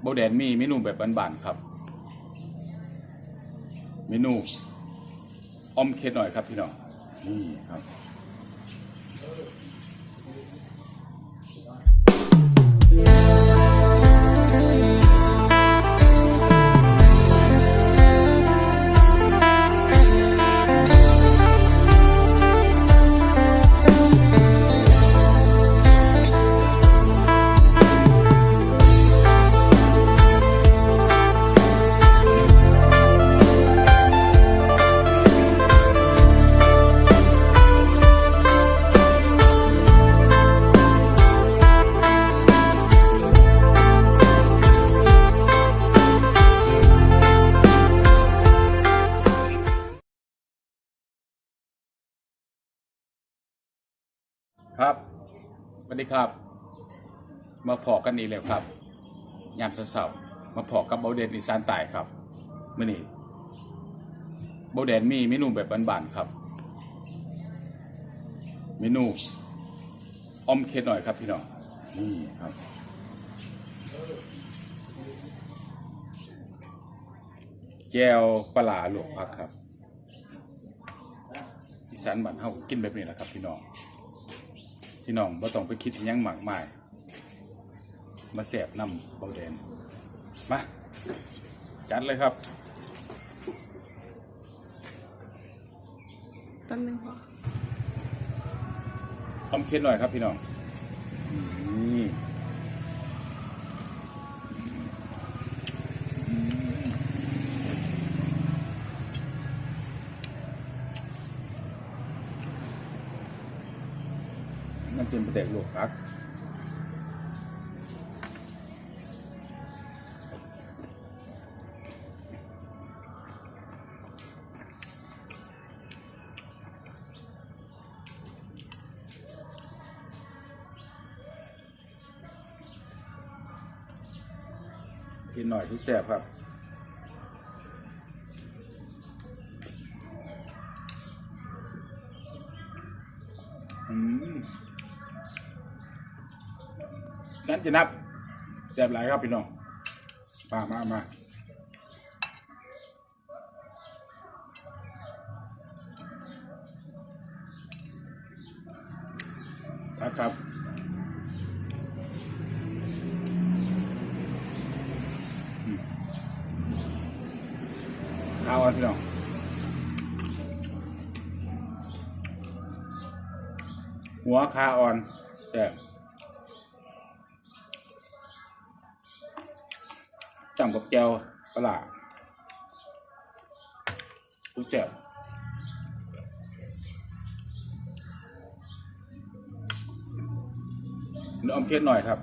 โบแดนมีเมนูแบบบานๆครับ เมนูอมเค็ดหน่อยครับพี่น้องนี่ครับ ครับสวัสดีครับ มาพอกันอีกแล้วครับ ยามเสาร์มาพอกับเบาเดนอีสานใต้ครับมื่อนี้เบาเดนมีเมนูแบบบานๆครับ เมนูอมเค็ดหน่อยครับพี่น้อง นี่ครับแจวปลาร้าหลวกพักครับ อีสานบ้านเฮากินแบบนี้แหละครับพี่น้อง พี่น้องบ่ต้องไปคิดอิหยังมากมาย มาแสบนำเบาแดน มา จัดเลยครับแป๊บนึงพอต้มเค็ดหน่อยครับพี่น้องนี่น้ำจิ้มปลา แดกลวกพักกินหน่อยทุกแซ่บครับอืม งั้นจะนับแซ่บหลายครับพี่น้องมามามาครับครับข้าพี่น้องหัวคาอ่อนแซ่บ จำกับแจวปลาร้าดูแซ่บเนื้ออมเค็ดหน่อยครับ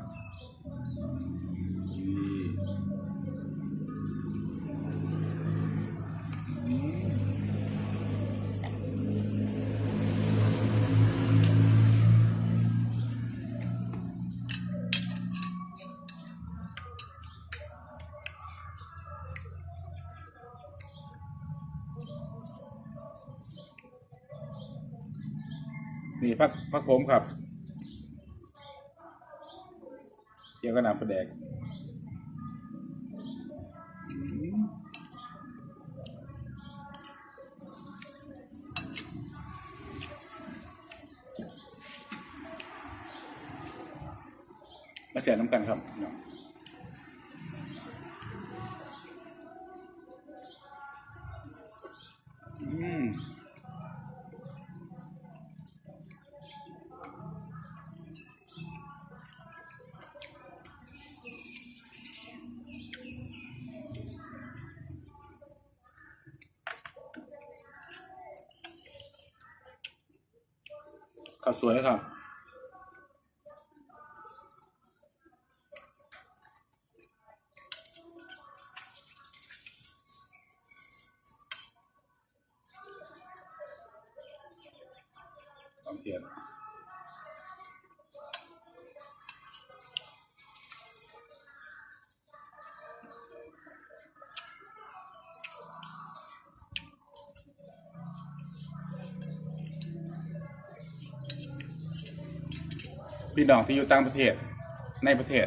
นี่พักพักผมครับเกี่ยวกับน้ำปลาแดกมาเสียน้ำกันครับ ข้าวสวยครับต้องเทียน พี่น้องที่อยู่ต่างประเทศในประเทศ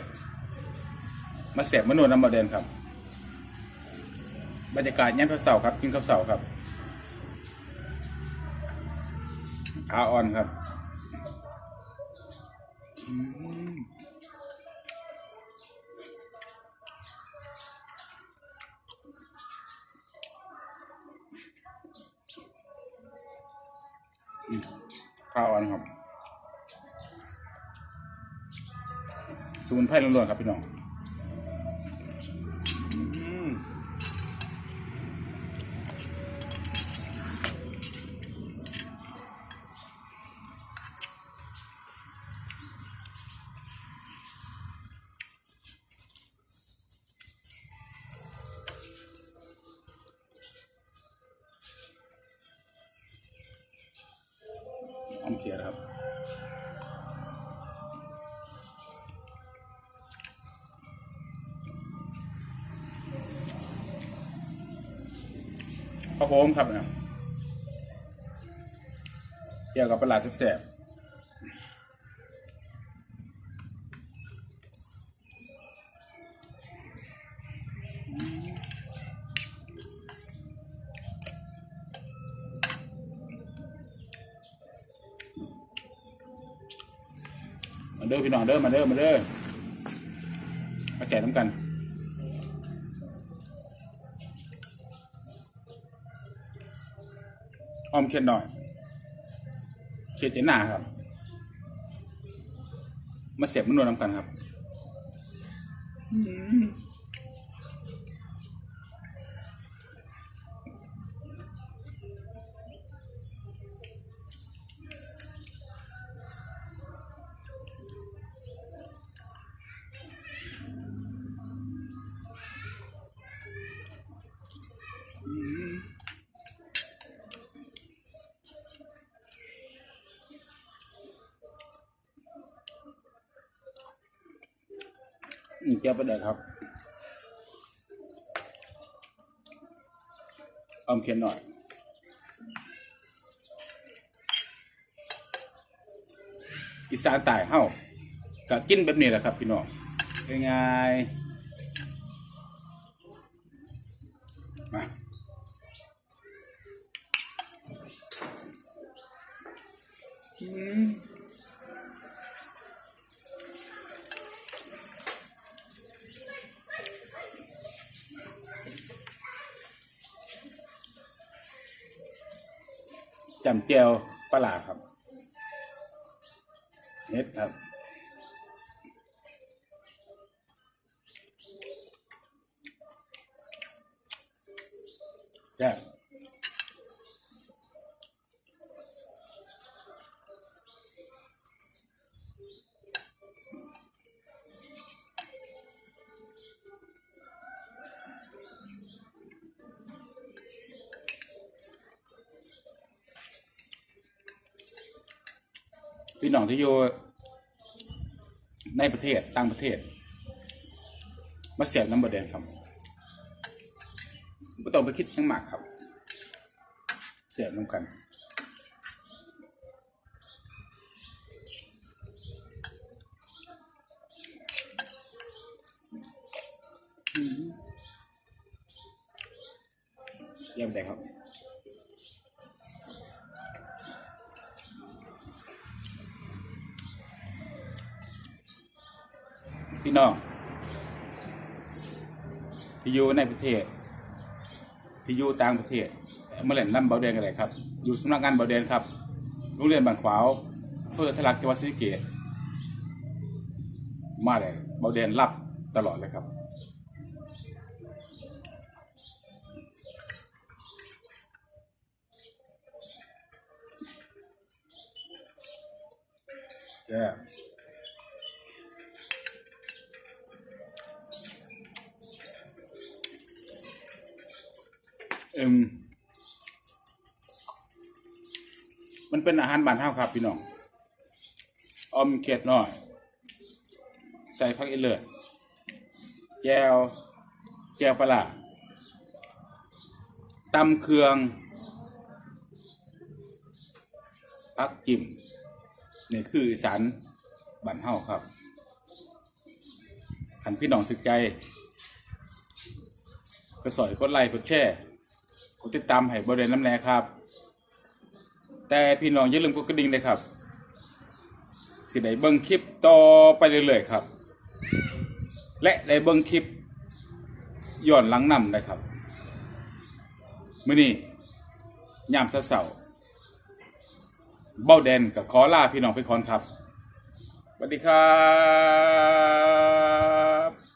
มาเสพมานวดน้ำมาเดินครับ บรรยากาศย่านข้าวเสาครับกินข้าวเสาครับขาอ่อนครับอืมอืมขาอ่อนครับ สมุนไพรล้วนๆครับพี่น้องอมเขียครับ ข้าวโพมครับเนี่ยเกี่ยวกับปลาหลาดแสบมาเด้อพี่น้องเด้อมาเด้อมาเด้อมาแจกน้ำกัน ออมเขียนหน่อยเขียนเจหนาครับ มาเสียบมันนวลน้ำกันครับ อืม เจ้าประเดกครับออมเขียนหน่อย อีสานตายเฮ้าก็กินแบบนี้แหละครับ พี่น้องง่ายๆมาอืม จำเจียวปลาหลครับเฮ็ดครับแซ่บ พี่น้องที่อยู่ในประเทศต่างประเทศ มาเสียบน้ำบดแดงครับไม่ต้องไปคิดทั้งหมากครับ เสียบน้ำกัน เยี่ยมแต่ครับ พี่น้อง ที่อยู่ในประเทศ ที่อยู่ต่างประเทศเมื่อไหร่นั่นเบาเดนกันเลยครับ อยู่สำนักงานเบาเดนครับโรงเรียนบานขวาวเพื่อทลักจังหวัดศรีเกษมาเลยเบาเดนรับตลอดเลยครับ Yeah. เอ็ม มันเป็นอาหารบ้านเฮาครับพี่น้องออมเขียดน้อย ใส่ผักอีเลือดแจวแจวปลาตำเครื่องพักจิ้มนี่คืออีสานบ้านเฮาครับขขันพี่น้องถึกใจ ก็สอยกดไลค์กดแชร์ กดติดตามให้บริเวณน้ำแน่ครับ แต่พี่น้องอย่าลืมกดกระดิ่งเลยครับ สิได้เบิ่งคลิปต่อไปเรื่อยๆครับ และได้เบิ่งคลิปย้อนหลังนำได้ครับมื้อนี้ยามเช้าๆเบ้าแดนกับขอลาพี่น้องไปก่อนครับสวัสดีครับ